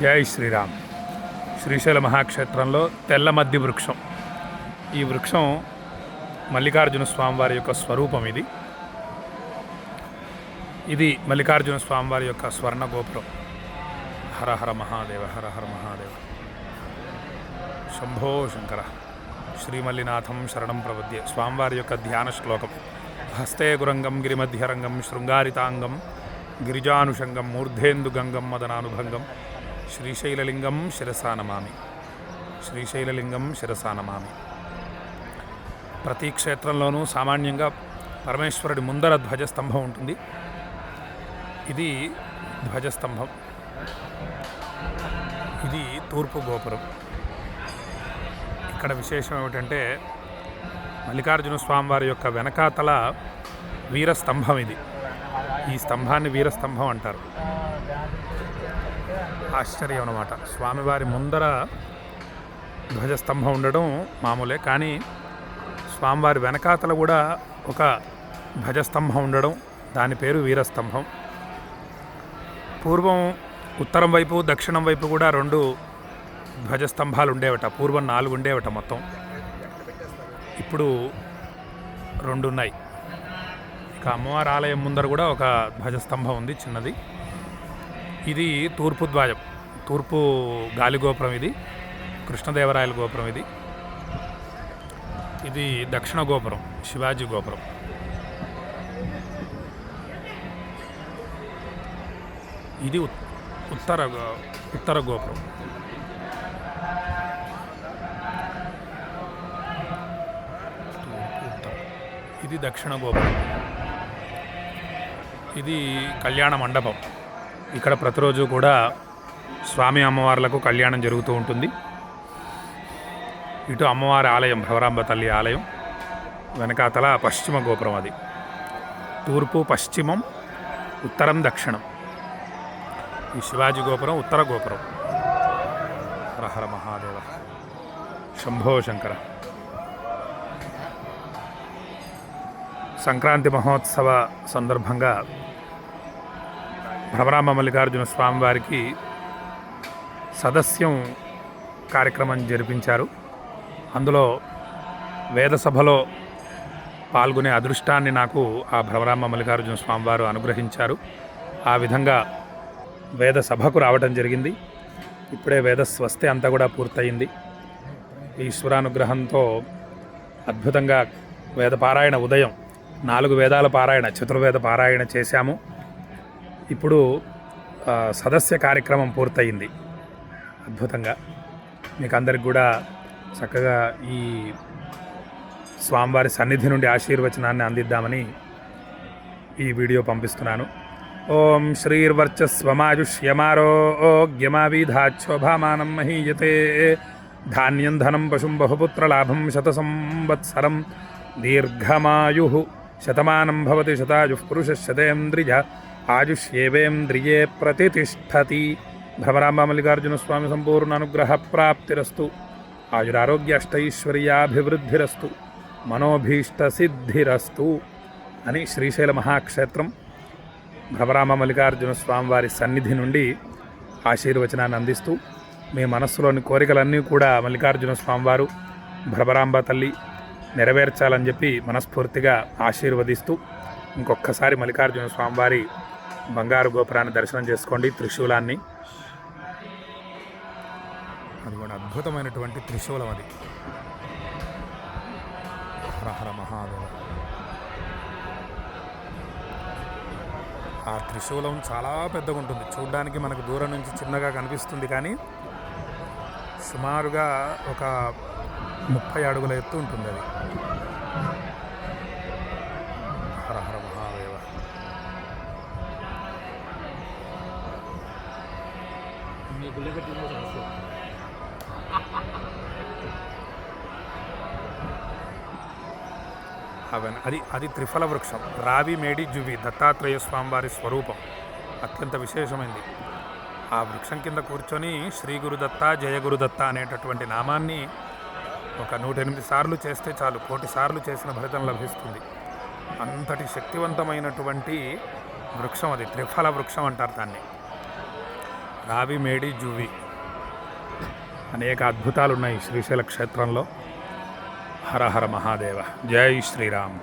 జై శ్రీరామ్. శ్రీశైల మహాక్షేత్రంలో తెల్ల మద్ది వృక్షం. ఈ వృక్షం మల్లికార్జున స్వామివారి యొక్క స్వరూపం ఇది. ఇది మల్లికార్జున స్వామివారి యొక్క స్వర్ణ గోపురం. హర హర మహాదేవ హర హర మహాదేవ. శంభో శంకర. శ్రీమల్లినాథం శరణం ప్రపద్యే స్వామివారి యొక్క ధ్యాన శ్లోకం. హస్తే గురంగం గిరిమధ్యరంగం శృంగారితాంగం. గిరిజానుషంగం మూర్ధేందుగంగం మదనానుభంగం. శ్రీశైలలింగం శిరసానమామి శ్రీశైలలింగం శిరసానమామి ప్రతి క్షేత్రంలోనూ సామాన్యంగా పరమేశ్వరుడి ముందర ధ్వజస్తంభం ఉంటుంది. ఇది ధ్వజస్తంభం. ఇది తూర్పు గోపురం. ఇక్కడ విశేషం ఏమిటంటే మల్లికార్జున స్వామివారి యొక్క వెనకాతల వీరస్తంభం ఇది. ఈ స్తంభాన్ని వీరస్తంభం అంటారు. ఆశ్చర్యం అన్నమాట. స్వామివారి ముందర ధ్వజస్తంభం ఉండడం మామూలే కానీ స్వామివారి వెనకాతల కూడా ఒక ధ్వజస్తంభం ఉండడం దాని పేరు వీరస్తంభం. పూర్వం ఉత్తరం వైపు దక్షిణం వైపు కూడా రెండు ధ్వజస్తంభాలు ఉండేవట పూర్వం నాలుగు ఉండేవట మొత్తం. ఇప్పుడు రెండు ఉన్నాయి. ఇక అమ్మవారి ఆలయం ముందర కూడా ఒక ధ్వజస్తంభం ఉంది చిన్నది. ఇది తూర్పు ధ్వజం తూర్పు గాలి గోపురం ఇది కృష్ణదేవరాయల గోపురం ఇది. ఇది దక్షిణ గోపురం శివాజీ గోపురం. ఇది ఉత్తర ఉత్తర గోపురం. ఇది దక్షిణ గోపురం. ఇది కళ్యాణ మండపం. ఇక్కడ ప్రతిరోజు కూడా స్వామి అమ్మవార్లకు కళ్యాణం జరుగుతూ ఉంటుంది. ఇటు అమ్మవారి ఆలయం భవరాంబ తల్లి ఆలయం వెనకాతల పశ్చిమ గోపురం అది. తూర్పు పశ్చిమం ఉత్తరం దక్షిణం. ఈ శివాజీ గోపురం ఉత్తర గోపురం. హరహర మహాదేవ. శంభో శంకర. సంక్రాంతి మహోత్సవ సందర్భంగా భ్రమరామ మల్లికార్జున స్వామివారికి సదస్యం కార్యక్రమం జరిపించారు. అందులో వేద సభలో పాల్గొనే అదృష్టాన్ని నాకు ఆ భ్రమరామ మల్లికార్జున స్వామివారు అనుగ్రహించారు. ఆ విధంగా వేద సభకు రావటం జరిగింది. ఇప్పుడే వేద స్వస్తి అంతా కూడా పూర్తయింది. ఈశ్వరానుగ్రహంతో అద్భుతంగా వేదపారాయణ ఉదయం నాలుగు వేదాల పారాయణ చతుర్వేద పారాయణ చేశాము. ఇప్పుడు సదస్య కార్యక్రమం పూర్తయింది. అద్భుతంగా. మీకు అందరికి కూడా చక్కగా ఈ స్వామివారి సన్నిధి నుండి ఆశీర్వచనాన్ని అందిద్దామని ఈ వీడియో పంపిస్తున్నాను. ఓం శ్రీర్వర్చస్వమాయుష్యమారోగ్యమావిధాక్షోభామానం మహీయతే. ధాన్యం ధనం పశుం బహుపుత్రలాభం శత సంవత్సరం దీర్ఘమాయు శతమానం భవతి శతాయు పురుష శతేంద్రియ ఆయుష్యేవేంద్రియే ప్రతిష్టతి భ్రమరాంబ మల్లికార్జున సంపూర్ణ అనుగ్రహ ప్రాప్తిరస్తు ఆయురారోగ్య అష్టైశ్వర్యాభివృద్ధిరస్తు మనోభీష్ట సిద్ధిరస్తు అని శ్రీశైల మహాక్షేత్రం భ్రమరామ మల్లికార్జున స్వామివారి సన్నిధి నుండి ఆశీర్వచనాన్ని అందిస్తూ మీ మనస్సులోని కోరికలన్నీ కూడా మల్లికార్జున స్వామివారు భ్రమరాంబ తల్లి నెరవేర్చాలని చెప్పి మనస్ఫూర్తిగా ఆశీర్వదిస్తూ ఇంకొకసారి మల్లికార్జున స్వామివారి బంగారు గోపురాన్ని దర్శనం చేసుకోండి త్రిశూలాన్ని. అది కూడా అద్భుతమైనటువంటి త్రిశూలం అది. హర హర మహాదేవ. ఆ త్రిశూలం చాలా పెద్దగా ఉంటుంది చూడ్డానికి మనకు దూరం నుంచి చిన్నగా కనిపిస్తుంది కానీ సుమారుగా ఒక ముప్పై అడుగుల ఎత్తు ఉంటుంది అది. హర హర మహాదేవ. అవన్ అది అది త్రిఫల వృక్షం. రావి మేడి జువి దత్తాత్రేయ స్వామివారి స్వరూపం. అత్యంత విశేషమైంది. ఆ వృక్షం కింద కూర్చొని శ్రీ గురుదత్త జయ గురుదత్త అనేటటువంటి నామాన్ని ఒక నూట ఎనిమిది సార్లు చేస్తే చాలు. కోటి సార్లు చేసిన ఫలితం లభిస్తుంది. అంతటి శక్తివంతమైనటువంటి వృక్షం అది. త్రిఫల వృక్షం అంటారు దాన్ని. రావి మేడి జువి. అనేక అద్భుతాలు ఉన్నాయి శ్రీశైల క్షేత్రంలో. హర హర మహాదేవ. జై శ్రీరామ్.